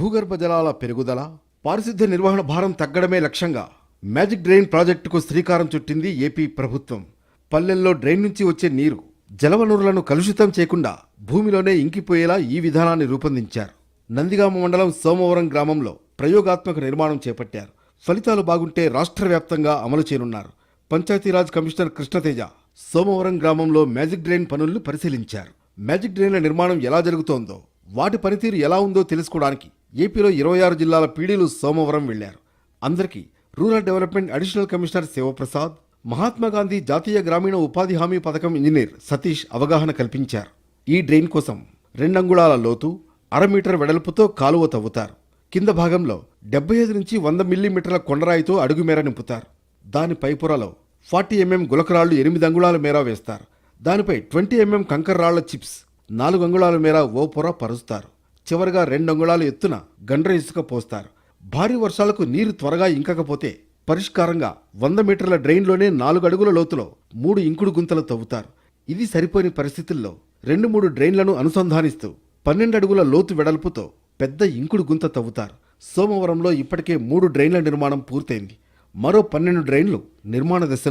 భూగర్భ జలాల పెరుగుదల పారిశుద్ధ్య నిర్వహణ భారం తగ్గడమే లక్ష్యంగా మ్యాజిక్ డ్రైన్ ప్రాజెక్టుకు శ్రీకారం చుట్టింది ఏపీ ప్రభుత్వం. పల్లెల్లో డ్రైన్ నుంచి వచ్చే నీరు జలవనరులను కలుషితం చేయకుండా భూమిలోనే ఇంకిపోయేలా ఈ విధానాన్ని రూపొందించారు. నందిగామ మండలం సోమవరం గ్రామంలో ప్రయోగాత్మక నిర్మాణం చేపట్టారు. ఫలితాలు బాగుంటే రాష్ట్ర వ్యాప్తంగా అమలు చేయనున్నారు. పంచాయతీరాజ్ కమిషనర్ కృష్ణతేజ సోమవరం గ్రామంలో మ్యాజిక్ డ్రైన్ పనులను పరిశీలించారు. మ్యాజిక్ డ్రైన్ల నిర్మాణం ఎలా జరుగుతోందో వాటి పనితీరు ఎలా ఉందో తెలుసుకోవడానికి ఏపీలో ఇరవై ఆరు జిల్లాల పీడీలు సోమవారం వెళ్ళారు. అందరికీ rural development additional commissioner Sivaprasad Mahatma Gandhi జాతీయ గ్రామీణ ఉపాధి హామీ పథకం ఇంజనీర్ సతీష్ అవగాహన కల్పించారు. ఈ డ్రైన్ కోసం రెండంగుళాల లోతు అర మీటర్ వెడల్పుతో కాలువ తవ్వుతారు. కింద భాగంలో డెబ్బై ఐదు నుంచి వంద మిల్లీమీటర్ల కొండరాయితో అడుగు మేర నింపుతారు. దాని పైపురలో ఫార్టీ ఎంఎం గులకరాళ్ళు ఎనిమిది అంగుళాల మేర వేస్తారు. దానిపై ట్వంటీ ఎంఎం కంకర రాళ్ళ చిప్స్ నాలుగు అంగుళాల మేర ఓ పొర పరుస్తారు. చివరిగా రెండంగుళాలు ఎత్తున గండ్ర ఇసుక పోస్తారు. భారీ వర్షాలకు నీరు త్వరగా ఇంకకపోతే పరిష్కారంగా వంద మీటర్ల డ్రైన్లోనే నాలుగు అడుగుల లోతులో మూడు ఇంకుడు గుంతలు తవ్వుతారు. ఇది సరిపోని పరిస్థితుల్లో రెండు మూడు డ్రైన్లను అనుసంధానిస్తూ పన్నెండు అడుగుల లోతు వెడల్పుతో పెద్ద ఇంకుడు గుంత తవ్వుతారు. సోమవరంలో ఇప్పటికే మూడు డ్రైన్ల నిర్మాణం పూర్తయింది. మరో పన్నెండు డ్రైన్లు నిర్మాణ దశలో